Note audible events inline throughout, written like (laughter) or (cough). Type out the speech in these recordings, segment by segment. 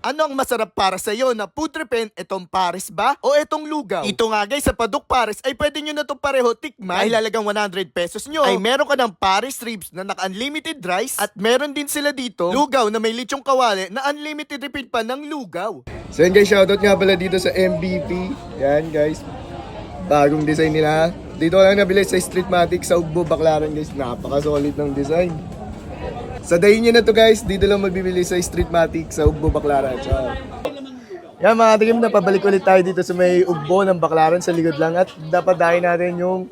Ano ang masarap para sa iyo na putrepin? Itong pares ba? O itong lugaw? Ito nga guys, sa Padok Pares ay pwede nyo na itong pareho tikman. Ay lalagang 100 pesos nyo. Ay meron ka ng pares ribs na naka-unlimited rice. At meron din sila dito, lugaw na may lechong kawali na unlimited repeat pa ng lugaw. So yun guys, shoutout nga pala dito sa MVP. Yan guys. Bagong design nila. Dito lang nabili sa Streetmatic sa Ugbo, Baclaran guys. Napaka-solid ng design. Sa day nyo na to guys, dito lang magbibili sa Streetmatic sa Ugbo, Baclaran. So, yan mga tingin na pabalik ulit tayo dito sa may Ugbo ng Baclaran sa likod lang. At dapat dahil natin yung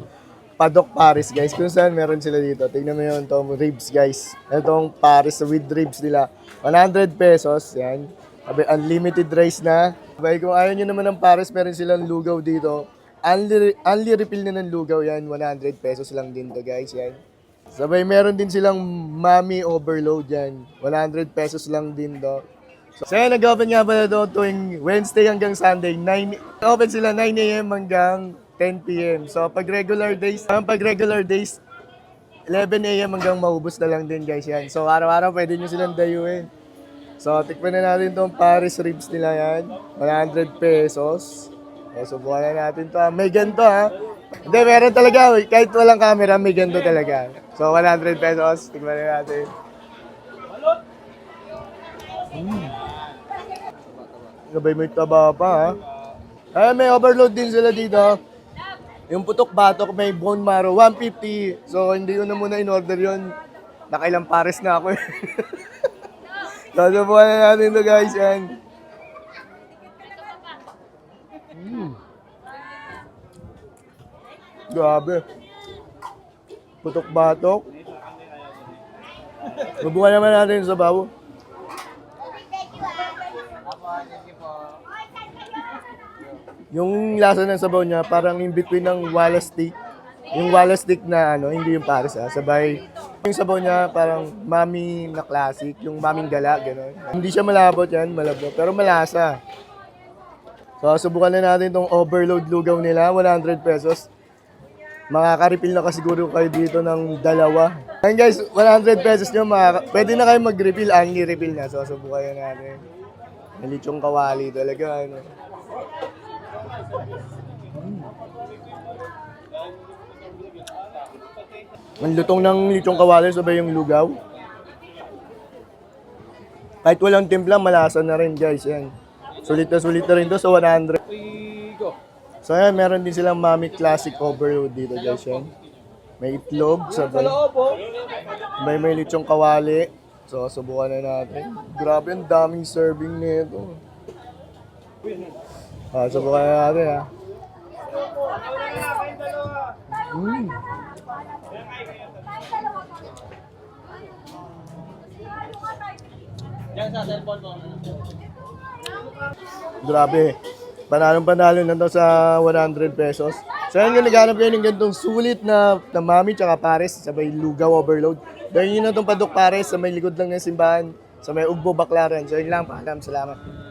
Padok Paris guys. Kung saan meron sila dito. Tingnan mo yun, itong ribs guys. Itong Paris with ribs nila. 100 pesos. Yan. Sabi, unlimited rice na. Sabi, kung ayaw nyo naman ng Paris, meron silang lugaw dito. Unli, unli refill na ng lugaw yan. 100 pesos lang din to guys. Yan. Sabay, meron din silang Mami Overload yan. 100 pesos lang din do. So, yan, nag-open nga pala doon tuwing Wednesday hanggang Sunday. 9, open sila 9 a.m. hanggang 10 p.m. So, pag regular days, ang pag regular days, 11 a.m. hanggang maubos na lang din guys yan. So, araw-araw pwede nyo silang dayuin. So, tikman na natin tong Paris ribs nila yan. 100 pesos. So, subukan na natin to. ah. May ganito ha. Hindi, meron talaga. Kahit walang camera, may ganito talaga. So, 100 pesos. Tikman na natin. Mm. Gabay may taba pa ha. Ay, may overload din sila dito. Yung putok batok may bone marrow, 150. So, hindi ko na muna in-order yun. Nakailang pares na ako (laughs) eh. Susubukan na natin to guys. Yan. Grabe. Putok batok. Subukan naman natin sa babo. Yung lasa ng sabaw niya, parang in between ng wala stick. Yung wala stick na ano, hindi yung pares ah. Sabay, yung sabaw niya parang mami na classic, yung maming gala, gano'n. Hindi siya malabot yan, malabot, pero malasa. So, subukan na natin tong overload lugaw nila, 100 pesos. Makaka-refill na kasi siguro kayo dito ng dalawa. Yan guys, 100 pesos nyo, makaka- pwede na kayo mag-refill, only refill na. So, subukan na natin. Nalichong kawali talaga, ano. Ang lutong ng lichong kawali, sabay yung lugaw. Kahit walang timpla, malasa na rin guys. Yan. Sulit na sulit na rin to sa 100. So yan, meron din silang Mami Classic Overload dito guys. Yan. May itlog, sabay. May may lichong kawali. So, subukan na natin. Grabe, ang daming serving nito. Ah, subukan na natin ha. Mm. Grabe. Panalong panalo na to sa 100 pesos. So kung naghanap kayo ng ganitong sulit na, na mami tsaka pares sa may lugaw overload. Dahil yun na itong padok pares sa may likod lang ng simbahan sa may Ugbo Baclaran. So yun lang, paalam. Salamat.